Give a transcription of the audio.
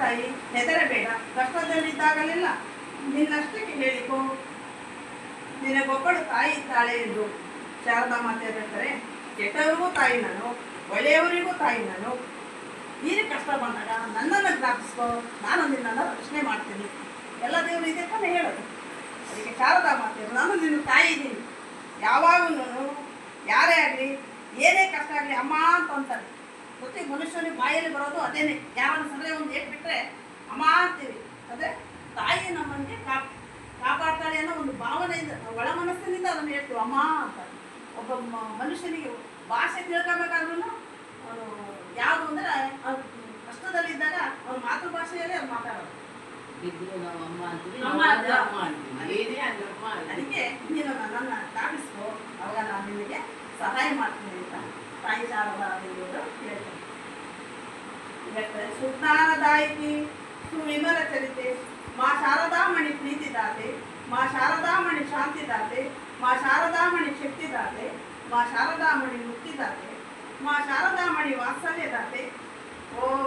ತಾಯಿ, ಹೆದರಬೇಡ. ಕಷ್ಟದಲ್ಲಿದ್ದಾಗಲೆಲ್ಲ ನಿನ್ನಷ್ಟಕ್ಕೆ ಹೇಳಿಕೋ. ನಿನಗೊಬ್ಬಳು ತಾಯಿ ಇದ್ದಾಳೆ ಎಂದು ಶಾರದಾ ಮಾತೆ ಹೇಳ್ತಾರೆ. ಕೆಟ್ಟವರಿಗೂ ತಾಯಿ ನಾನು, ಒಳ್ಳೆಯವರಿಗೂ ತಾಯಿ ನಾನು. ನೀನು ಕಷ್ಟ ಬಂದಾಗ ನನ್ನನ್ನು ಜ್ಞಾಪಿಸ್ಕೋ. ನಾನು ನಿನ್ನನ್ನು ರಕ್ಷಣೆ ಮಾಡ್ತೀನಿ. ಎಲ್ಲ ದೇವರು ಇದೆ ತಾನೇ ಹೇಳೋದು. ಅದಕ್ಕೆ ಶಾರದಾ ಮಾತೆ, ನಾನು ನಿನ್ನ ತಾಯಿ ಇದ್ದೀನಿ ಯಾವಾಗಲೂ ಯಾರೇ ಆಗಲಿ, ಏನೇ ಕಷ್ಟ ಆಗಲಿ ಅಮ್ಮ ಅಂತ ಅಂತಾರೆ. ಪ್ರತಿ ಮನುಷ್ಯನಿಗೆ ಬಾಯಲ್ಲಿ ಬರೋದು ಅದೇನೆ. ಯಾರನ್ನ ಸಲಹೆ ಒಂದು ಏಟ್ ಬಿಟ್ಟರೆ ಅಮ್ಮ ಅಂತೀವಿ ಅದೇ ತಾಯಿ ನಮ್ಮನ್ಗೆ ಕಾಪ್ ಕಾಪಾಡ್ತಾಳೆ ಅನ್ನೋ ಒಂದು ಭಾವನೆಯಿಂದ ಒಳ ಮನಸ್ಸಿನಿಂದ ಅದನ್ನು ಹೇಳ್ತೀವಿ. ಅಮ್ಮ ಅಂತ. ಒಬ್ಬ ಮನುಷ್ಯನಿಗೆ ಭಾಷೆ ತಿಳ್ಕೊಬೇಕಾದ್ರೂ ಅವನು ಯಾವುದು ಅಂದರೆ ಅವ್ರು ಕಷ್ಟದಲ್ಲಿದ್ದಾಗ ಅವ್ರ ಮಾತೃಭಾಷೆಯಲ್ಲೇ ಅವ್ರು ಮಾತಾಡೋದು. ಅದಕ್ಕೆ ನೀನು ನನ್ನನ್ನು ಕಾಪಿಸ್ಕೋ ಅವಾಗ ನಾನು ನಿಮಗೆ ಸಹಾಯ ಮಾಡ್ತೀನಿ ಅಂತ ತಾಯಿ ಶಾರದಾ ದೇವಿಯವರು ಸುಜ್ಞಾನದಾಯಕಿ ಸುವಿಮಲ ಚರಿತೆ ಮಾ ಶಾರದಾಮಣಿ ಪ್ರೀತಿದಾತೆ ಮಾ ಶಾರದಾಮಣಿ ಶಾಂತಿದಾತೆ ಮಾ ಶಾರದಾಮಣಿ ಶಕ್ತಿದಾತೆ ಮಾ ಶಾರದಾಮಣಿ ಮುಕ್ತಿದಾತೆ ಮಾ ಶಾರದಾಮಣಿ ವಾತ್ಸಲ್ಯದಾತೆ ಓಂ ಶಾಂತಿ